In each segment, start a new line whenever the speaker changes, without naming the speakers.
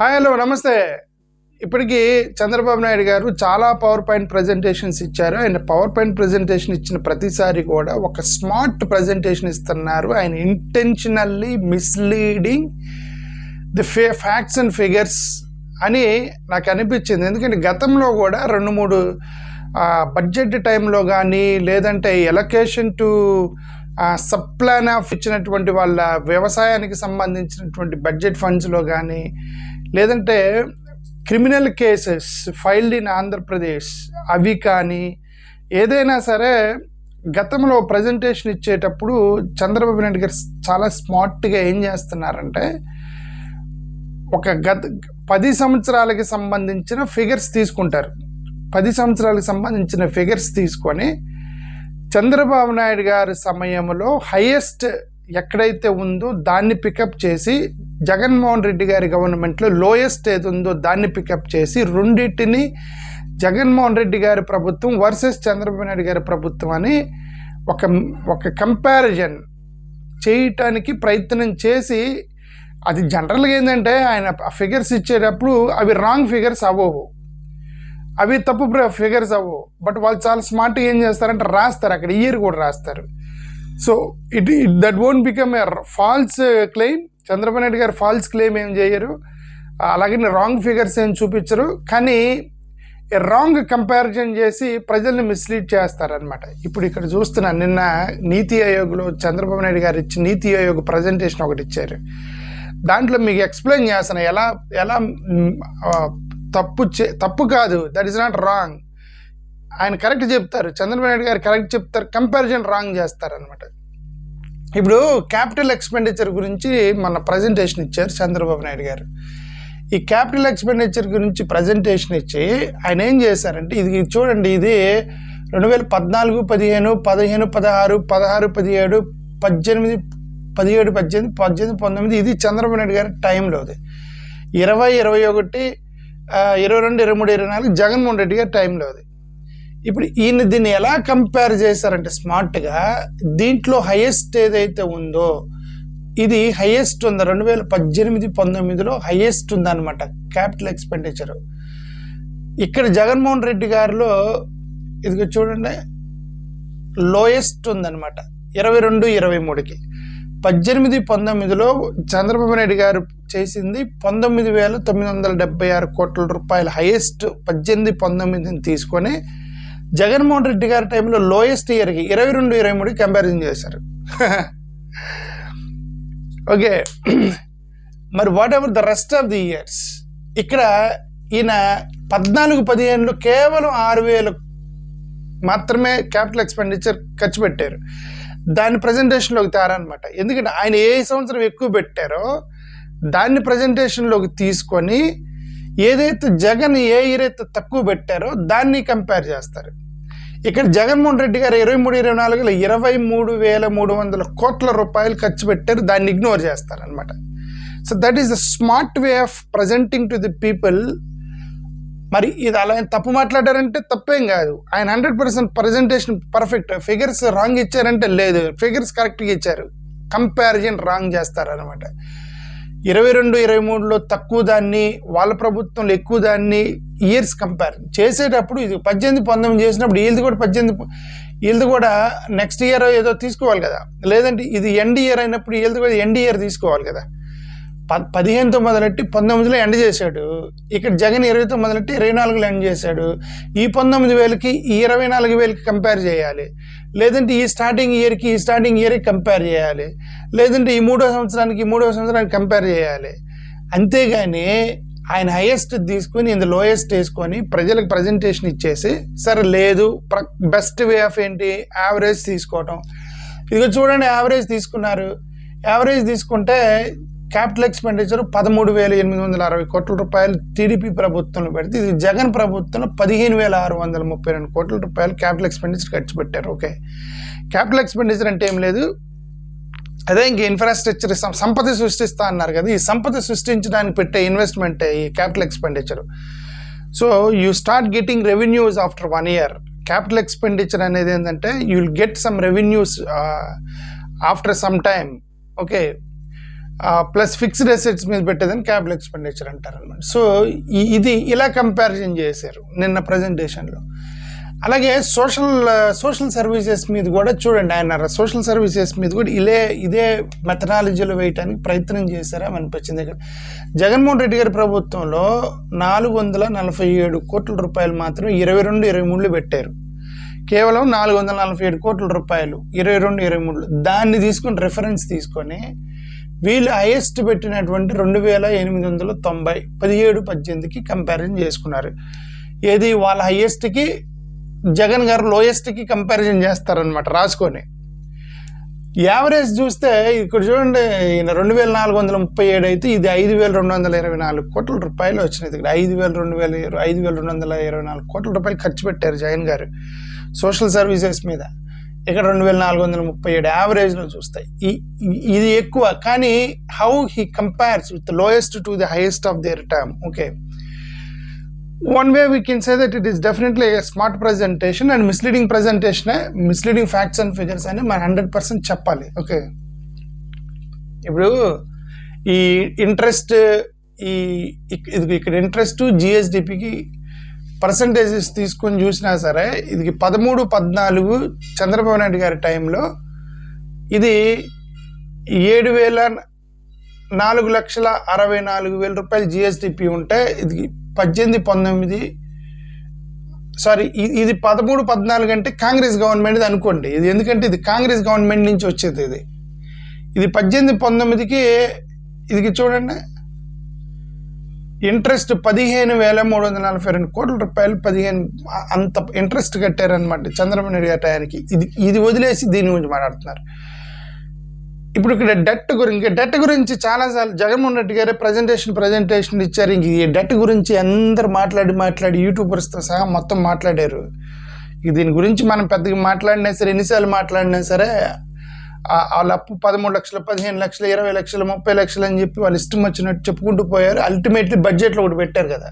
Hi hello నమస్తే. ఇప్పటికీ చంద్రబాబు నాయుడు గారు చాలా పవర్ పాయింట్ ప్రజెంటేషన్స్ ఇచ్చారు. ఆయన పవర్ పాయింట్ ప్రజెంటేషన్ ఇచ్చిన ప్రతిసారి కూడా ఒక స్మార్ట్ ప్రజెంటేషన్ ఇస్తున్నారు. ఆయన ఇంటెన్షనల్లీ మిస్లీడింగ్ ది ఫే ఫ్యాక్ట్స్ అండ్ ఫిగర్స్ అని నాకు అనిపించింది. ఎందుకంటే గతంలో కూడా రెండు మూడు బడ్జెట్ టైంలో కానీ లేదంటే allocation to sub plan of ఇచ్చినటువంటి వాళ్ళ వ్యవసాయానికి సంబంధించినటువంటి బడ్జెట్ ఫండ్స్లో కానీ లేదంటే criminal cases filed in Andhra Pradesh అవి కానీ ఏదైనా సరే గతంలో ప్రజెంటేషన్ ఇచ్చేటప్పుడు చంద్రబాబు నాయుడు గారు చాలా స్మార్ట్గా ఏం చేస్తున్నారంటే ఒక గత పది సంవత్సరాలకి సంబంధించిన ఫిగర్స్ తీసుకుంటారు. పది సంవత్సరాలకు సంబంధించిన ఫిగర్స్ తీసుకొని చంద్రబాబు నాయుడు గారి సమయంలో హైయెస్ట్ ఎక్కడైతే ఉందో దాన్ని పికప్ చేసి జగన్మోహన్ రెడ్డి గారి గవర్నమెంట్లో లోయెస్ట్ ఏది ఉందో దాన్ని పికప్ చేసి రెండింటిని జగన్మోహన్ రెడ్డి గారి ప్రభుత్వం వర్సెస్ చంద్రబాబు నాయుడు గారి ప్రభుత్వం అని ఒక ఒక కంపారిజన్ చేయటానికి ప్రయత్నం చేసి అది జనరల్గా ఏంటంటే ఆయన ఫిగర్స్ ఇచ్చేటప్పుడు అవి రాంగ్ ఫిగర్స్ అవ్వవు. అవి తప్పు ఫిగర్స్ అవ్వవు. బట్ వాళ్ళు చాలా స్మార్ట్గా ఏం చేస్తారంటే రాస్తారు. అక్కడ ఇయర్ కూడా రాస్తారు. So it it that won't become a false claim Chandrababu Naidu గారు ఫాల్స్ క్లెయిమ్ ఏం చేయరు. అలాగే రాంగ్ ఫిగర్స్ ఏం చూపించరు. కానీ రాంగ్ కంపారిజన్ చేసి ప్రజల్ని మిస్లీడ్ చేస్తారనమాట ఇప్పుడు ఇక్కడ చూస్తున్నాను నిన్న నీతి ఆయోగ్లో చంద్రబాబు నాయుడు గారు ఇచ్చి నీతి ఆయోగ్ ప్రజెంటేషన్ ఒకటి ఇచ్చారు. దాంట్లో మీకు ఎక్స్ప్లెయిన్ చేస్తాను ఎలా ఎలా తప్పు చే తప్పు కాదు. దట్ ఈస్ నాట్ రాంగ్ ఆయన కరెక్ట్ చెప్తారు. చంద్రబాబు నాయుడు గారు కరెక్ట్ చెప్తారు. కంపారిజన్ రాంగ్ చేస్తారనమాట ఇప్పుడు క్యాపిటల్ ఎక్స్పెండిచర్ గురించి మన ప్రజెంటేషన్ ఇచ్చారు చంద్రబాబు నాయుడు గారు. ఈ క్యాపిటల్ ఎక్స్పెండిచర్ గురించి ప్రజెంటేషన్ ఇచ్చి ఆయన ఏం చేశారంటే ఇది చూడండి ఇది రెండు వేల పద్నాలుగు పదిహేను పదిహేను పదహారు పదహారు పదిహేడు పద్దెనిమిది పదిహేడు పద్దెనిమిది పద్దెనిమిది పంతొమ్మిది ఇది చంద్రబాబు నాయుడు గారి టైంలోది. ఇరవై ఇరవై ఒకటి ఇరవై రెండు ఇరవై మూడు ఇరవై నాలుగు జగన్మోహన్ రెడ్డి గారి టైంలోది. ఇప్పుడు ఈయన దీన్ని ఎలా కంపేర్ చేశారంటే స్మార్ట్గా దీంట్లో హైయెస్ట్ ఏదైతే ఉందో ఇది హైయెస్ట్ ఉంది? రెండు వేల పద్దెనిమిది పంతొమ్మిదిలో హైయెస్ట్ ఉందన్నమాట క్యాపిటల్ ఎక్స్పెండిచర్ ఇక్కడ జగన్మోహన్ రెడ్డి గారిలో ఇది చూడండి లోయెస్ట్ ఉందన్నమాట ఇరవై రెండు ఇరవై మూడుకి. పద్దెనిమిది పంతొమ్మిదిలో చంద్రబాబు నాయుడు గారు చేసింది పంతొమ్మిది వేల తొమ్మిది వందల డెబ్బై ఆరు కోట్ల రూపాయల హైయెస్ట్ పద్దెనిమిది పంతొమ్మిదిని తీసుకొని జగన్మోహన్ రెడ్డి గారి టైంలో లోయెస్ట్ ఇయర్కి ఇరవై రెండు ఇరవై మూడు కంపారిజన్ చేశారు. ఓకే. మరి whatever the rest of the years ఇక్కడ ఈయన పద్నాలుగు పదిహేనులో కేవలం ఆరు వేలు మాత్రమే క్యాపిటల్ ఎక్స్పెండిచర్ ఖర్చు పెట్టారు. దాన్ని ప్రజెంటేషన్లోకి తేరనమాట. ఎందుకంటే ఆయన ఏ సంవత్సరం ఎక్కువ పెట్టారో దాన్ని ప్రజెంటేషన్లోకి తీసుకొని ఏదైతే జగన్ ఏ ఇయర్ అయితే తక్కువ పెట్టారో దాన్ని కంపేర్ చేస్తారు. ఇక్కడ జగన్మోహన్ రెడ్డి గారు ఇరవై మూడు ఇరవై నాలుగులో ఇరవై మూడు వేల మూడు వందల కోట్ల రూపాయలు ఖర్చు పెట్టారు దాన్ని ఇగ్నోర్ చేస్తారనమాట so that is the smart way of presenting to the people మరి ఇది అలా తప్పు మాట్లాడారంటే తప్పేం కాదు. ఆయన hundred percent presentation perfect figures wrong ఇచ్చారంటే లేదు. ఫిగర్స్ కరెక్ట్గా ఇచ్చారు. కంపారిజన్ రాంగ్ చేస్తారనమాట ఇరవై రెండు ఇరవై మూడులో తక్కువ దాన్ని వాళ్ళ ప్రభుత్వంలో ఎక్కువ దాన్ని ఇయర్స్ కంపేర్ చేసేటప్పుడు ఇది పద్దెనిమిది పంతొమ్మిది చేసినప్పుడు వీళ్ళది కూడా పద్దెనిమిది వీళ్ళది కూడా నెక్స్ట్ ఇయర్ ఏదో తీసుకోవాలి కదా. లేదంటే ఇది ఎండ్ ఇయర్ అయినప్పుడు వీళ్ళది కూడా ఎండ్ ఇయర్ తీసుకోవాలి కదా. ప పదిహేనుతో మొదలెట్టి పంతొమ్మిదిలో ఎండ్ చేశాడు. ఇక్కడ జగన్ ఇరవైతో మొదలెట్టి ఇరవై నాలుగులో ఎండ్ చేశాడు. ఈ పంతొమ్మిది వేలకి ఈ ఇరవై నాలుగు వేలకి కంపేర్ చేయాలి. లేదంటే ఈ స్టార్టింగ్ ఇయర్కి ఈ స్టార్టింగ్ ఇయర్కి కంపేర్ చేయాలి. లేదంటే ఈ మూడో సంవత్సరానికి ఈ మూడో సంవత్సరానికి కంపేర్ చేయాలి. అంతేగాని ఆయన హైయెస్ట్ తీసుకొని ఇంత లోయెస్ట్ వేసుకొని ప్రజలకు ప్రజెంటేషన్ ఇచ్చేసి సరే లేదు బెస్ట్ వే ఆఫ్ ఏంటి? యావరేజ్ తీసుకోవటం. ఇదిగో చూడండి యావరేజ్ తీసుకున్నారు. యావరేజ్ తీసుకుంటే క్యాపిటల్ ఎక్స్పెండిచర్ పదమూడు వేల ఎనిమిది వందల అరవై కోట్ల రూపాయలు. టీడీపీ ప్రభుత్వంలో పెడితే ఇది జగన్ ప్రభుత్వంలో పదిహేను వేల ఆరు వందల ముప్పై రెండు కోట్ల రూపాయలు క్యాపిటల్ ఎక్స్పెండిచర్ ఖర్చు పెట్టారు. ఓకే. క్యాపిటల్ ఎక్స్పెండిచర్ అంటే ఏం లేదు? అదే ఇంక ఇన్ఫ్రాస్ట్రక్చర్ సంపద సృష్టిస్తా అన్నారు కదా. ఈ సంపద సృష్టించడానికి పెట్టే ఇన్వెస్ట్మెంట్ ఈ capital expenditure. So you start getting revenues after one year capital expenditure అనేది ఏంటంటే you will get some revenues after some time okay. Plus fixed assets మీద పెట్టేదని క్యాపిటల్ ఎక్స్పెండిచర్ అంటారు అనమాట సో ఈ- ఇది ఇలా కంపారిజన్ చేశారు నిన్న ప్రజెంటేషన్లో అలాగే సోషల్ సోషల్ సర్వీసెస్ మీద కూడా చూడండి ఆయన సోషల్ సర్వీసెస్ మీద కూడా ఇదే ఇదే మెథడాలజీలో వేయటానికి ప్రయత్నం చేశారా అనిపించింది. ఇక్కడ జగన్మోహన్ రెడ్డి గారి ప్రభుత్వంలో నాలుగు వందల నలభై ఏడు కోట్ల రూపాయలు మాత్రం ఇరవై రెండు ఇరవై మూడులు పెట్టారు. కేవలం నాలుగు వందల నలభై ఏడు కోట్ల రూపాయలు ఇరవై రెండు ఇరవై మూడులు. దాన్ని తీసుకొని రెఫరెన్స్ తీసుకొని వీళ్ళు హైయెస్ట్ పెట్టినటువంటి రెండు వేల ఎనిమిది వందల తొంభై పదిహేడు పద్దెనిమిదికి కంపారిజన్ చేసుకున్నారు. ఏది వాళ్ళ హైయెస్ట్కి జగన్ గారు లోయెస్ట్కి కంపారిజన్ చేస్తారనమాట రాసుకొని. యావరేజ్ చూస్తే ఇక్కడ చూడండి ఈయన రెండు వేల నాలుగు వందల ముప్పై ఏడు అయితే ఇది ఐదు వేల రెండు వందల ఇరవై నాలుగు కోట్ల రూపాయలు వచ్చినాయి ఇక్కడ. ఐదు వేల రెండు వేల ఐదు వేల రెండు వందల ఇరవై నాలుగు కోట్ల రూపాయలు ఖర్చు పెట్టారు జగన్ గారు. సోషల్ సర్వీసెస్ మీద. ఇక్కడ రెండు వేల నాలుగు వందల ముప్పై ఏడు యావరేజ్లో చూస్తాయి. ఇది ఎక్కువ కానీ how he compares with lowest to the highest of their time okay one way we can say that it is definitely smart presentation and misleading presentation misleading facts and figures అని మనం హండ్రెడ్ పర్సెంట్ చెప్పాలి okay ఇప్పుడు ఈ interest ఈ ఇది ఇక్కడ interest జిఎస్డిపికి percentages తీసుకొని చూసినా సరే ఇది పదమూడు పద్నాలుగు చంద్రబాబు నాయుడు గారి టైంలో ఇది ఏడు వేల నాలుగు లక్షల అరవై నాలుగు వేల రూపాయలు జిఎస్టిపి ఉంటే ఇది పద్దెనిమిది పంతొమ్మిది సారీ ఇది పదమూడు పద్నాలుగు అంటే కాంగ్రెస్ గవర్నమెంట్ అనుకోండి. ఇది ఎందుకంటే ఇది కాంగ్రెస్ గవర్నమెంట్ నుంచి వచ్చేది ఇది. ఇది పద్దెనిమిది పంతొమ్మిదికి ఇది చూడండి ఇంట్రెస్ట్ పదిహేను వేల మూడు వందల నలభై రెండు కోట్ల రూపాయలు పదిహేను అంత ఇంట్రెస్ట్ కట్టారనమాట చంద్రబాబు నాయుడు గారి టయానికి. ఇది ఇది వదిలేసి దీని గురించి మాట్లాడుతున్నారు. ఇప్పుడు ఇక్కడ డెట్ గురించి డెట్ గురించి చాలాసార్లు జగన్మోహన్ రెడ్డి గారే ప్రజెంటేషన్ ప్రజెంటేషన్ ఇచ్చారు. ఇంక ఈ డెట్ గురించి అందరు మాట్లాడి మాట్లాడి యూట్యూబర్స్తో సహా మొత్తం మాట్లాడారు. ఇక దీని గురించి మనం పెద్దగా మాట్లాడినా సరే ఎన్నిసార్లు మాట్లాడినా సరే వాళ్ళ అప్పు పదమూడు లక్షలు పదిహేను లక్షలు ఇరవై లక్షలు ముప్పై లక్షలు అని చెప్పి వాళ్ళు ఇష్టం వచ్చినట్టు చెప్పుకుంటూ పోయారు. అల్టిమేట్లీ బడ్జెట్లో ఒకటి పెట్టారు కదా.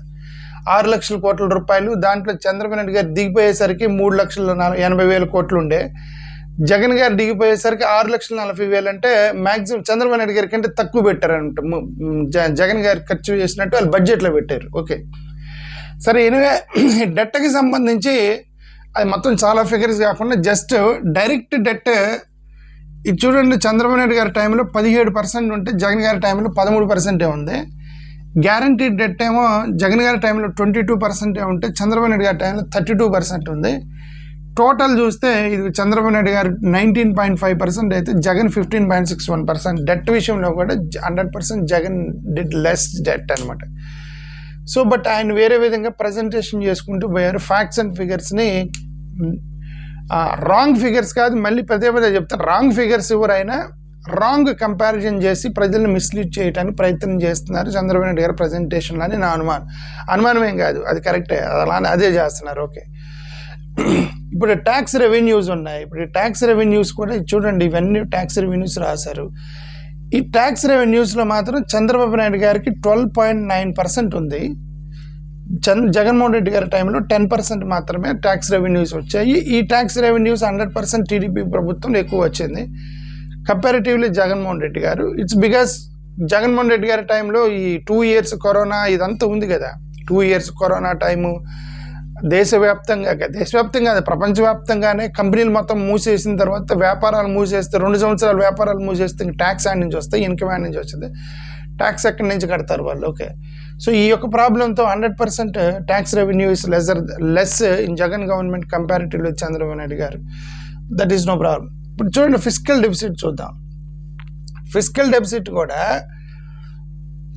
ఆరు లక్షల కోట్ల రూపాయలు దాంట్లో చంద్రబాబు నాయుడు గారు దిగిపోయేసరికి మూడు లక్షల నల- ఎనభై వేల కోట్లు ఉండే. జగన్ గారు దిగిపోయేసరికి ఆరు లక్షల నలభై వేలు అంటే మ్యాక్సిమం చంద్రబాబు నాయుడు గారి కంటే తక్కువ పెట్టారంట. జ- జగన్ గారు ఖర్చు చేసినట్టు వాళ్ళు బడ్జెట్లో పెట్టారు. ఓకే. సరే ఎనివే డెట్కి సంబంధించి అది మొత్తం చాలా ఫిగర్స్ కాకుండా జస్ట్ డైరెక్ట్ డెట్ ఇది చూడండి చంద్రబాబు నాయుడు గారి టైంలో పదిహేడు పర్సెంట్ ఉంటే జగన్ గారి టైంలో పదమూడు పర్సెంటే ఉంది. గ్యారంటీడ్ డెట్ ఏమో జగన్ గారి టైంలో ట్వంటీ టూ పర్సెంటే ఉంటే చంద్రబాబు నాయుడు గారి టైంలో థర్టీ టూ పర్సెంట్ ఉంది. టోటల్ చూస్తే ఇది చంద్రబాబు నాయుడు గారు నైన్టీన్ పాయింట్ ఫైవ్ పర్సెంట్ అయితే Jagan fifteen point six one percent debt విషయంలో కూడా hundred percent Jagan did less debt అనమాట సో బట్ ఆయన వేరే విధంగా ప్రజెంటేషన్ చేసుకుంటూ పోయారు. ఫ్యాక్ట్స్ అండ్ ఫిగర్స్ని రాంగ్ ఫిగర్స్ కాదు మళ్ళీ పదే పదే చెప్తాను. రాంగ్ ఫిగర్స్ ఎవరైనా రాంగ్ కంపారిజన్ చేసి ప్రజల్ని మిస్లీడ్ చేయడానికి ప్రయత్నం చేస్తున్నారు చంద్రబాబు నాయుడు గారి ప్రజెంటేషన్లో అని నా అనుమానం. అనుమానం ఏం కాదు అది కరెక్టే అలానే అదే చేస్తున్నారు ఓకే. ఇప్పుడు ట్యాక్స్ రెవెన్యూస్ ఉన్నాయి. ఇప్పుడు ట్యాక్స్ రెవెన్యూస్ కూడా చూడండి ఇవన్నీ ట్యాక్స్ రెవెన్యూస్ రాశారు. ఈ ట్యాక్స్ రెవెన్యూస్లో మాత్రం చంద్రబాబు నాయుడు గారికి ట్వెల్వ్ పాయింట్ నైన్ పర్సెంట్ ఉంది. జన్ జగన్మోహన్ రెడ్డి గారి టైంలో టెన్ పర్సెంట్ మాత్రమే ట్యాక్స్ రెవెన్యూస్ వచ్చాయి. ఈ tax revenues hundred percent TDP ప్రభుత్వం ఎక్కువ వచ్చింది. కంపారిటివ్లీ జగన్మోహన్ రెడ్డి గారు ఇట్స్ బికాస్ జగన్మోహన్ రెడ్డి గారి టైంలో ఈ టూ ఇయర్స్ కరోనా ఇదంతా ఉంది కదా. టూ ఇయర్స్ కరోనా టైము దేశవ్యాప్తంగా దేశవ్యాప్తంగా కాదు, ప్రపంచవ్యాప్తంగానే కంపెనీలు మొత్తం మూసేసిన తర్వాత వ్యాపారాలు మూసేస్తే రెండు సంవత్సరాలు వ్యాపారాలు మూసేస్తే ట్యాక్స్ యాడ్ నుంచి వస్తాయి ఇన్కమ్ యాడ్ నుంచి వస్తుంది. ట్యాక్స్ ఎక్కడి నుంచి కడతారు వాళ్ళు? ఓకే సో ఈ యొక్క ప్రాబ్లంతో hundred percent tax revenue is lesser less in Jagan government comparatively Chandrababu Naidu గారు. దట్ ఈస్ నో ప్రాబ్లం ఇప్పుడు చూడండి ఫిజికల్ డెఫిసిట్ చూద్దాం. ఫిజికల్ డెఫిసిట్ కూడా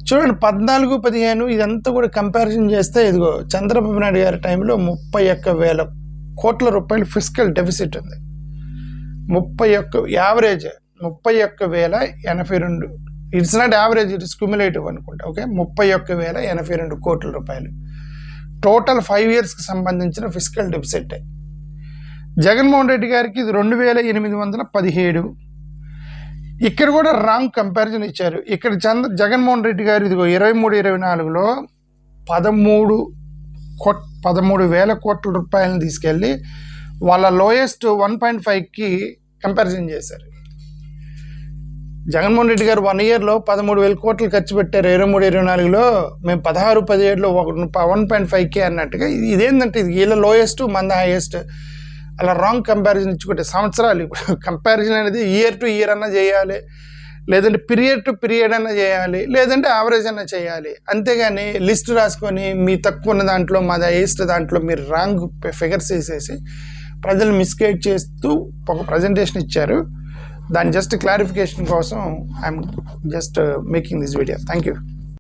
చూడండి పద్నాలుగు పదిహేను ఇదంతా కూడా కంపారిజన్ చేస్తే ఇదిగో చంద్రబాబు నాయుడు గారి టైంలో ముప్పై ఒక్క వేల కోట్ల రూపాయలు ఫిజికల్ డెఫిసిట్ ఉంది. ముప్పై ఒక్క యావరేజ్ ముప్పై ఒక్క వేల ఎనభై రెండు it's not average it's cumulative అనుకుంటా ఓకే ముప్పై ఒక్క వేల ఎనభై రెండు కోట్ల రూపాయలు. టోటల్ ఫైవ్ ఇయర్స్కి సంబంధించిన ఫిజికల్ డెఫిసిట్ జగన్మోహన్ రెడ్డి గారికి ఇది రెండు వేల ఎనిమిది వందల పదిహేడు. ఇక్కడ కూడా రాంగ్ కంపారిజన్ ఇచ్చారు. ఇక్కడ చంద్ర జగన్మోహన్ రెడ్డి గారు ఇదిగో ఇరవై మూడు ఇరవై నాలుగులో పదమూడు కోట్ పదమూడు వేల కోట్ల రూపాయలను తీసుకెళ్ళి వాళ్ళ లోయెస్ట్ వన్ పాయింట్ ఫైవ్కి కంపారిజన్ చేశారు. జగన్మోహన్ రెడ్డి గారు వన్ ఇయర్లో పదమూడు వేల కోట్లు ఖర్చు పెట్టారు. ఇరవై మూడు ఇరవై నాలుగులో మేము పదహారు పదిహేడులో ఒక వన్ పాయింట్ ఫైవ్ కే అన్నట్టుగా ఇది ఇదేంటంటే ఇది వీళ్ళ లోయెస్ట్ మంద హైయెస్ట్ అలా రాంగ్ కంపారిజన్ ఇచ్చుకుంటే సంవత్సరాలు ఇప్పుడు కంపారిజన్ అనేది ఇయర్ టు ఇయర్ అన్నా చేయాలి. లేదంటే పీరియడ్ టు పీరియడ్ అన్నా చేయాలి. లేదంటే యావరేజ్ అన్నా చేయాలి. అంతేగాని లిస్ట్ రాసుకొని మీ తక్కువ ఉన్న దాంట్లో మాది హైయెస్ట్ దాంట్లో మీరు రాంగ్ ఫిగర్స్ వేసేసి ప్రజలు మిస్గైడ్ చేస్తూ ఒక ప్రజెంటేషన్ ఇచ్చారు. దాని జస్ట్ క్లారిఫికేషన్ కోసం I'm just making this video thank you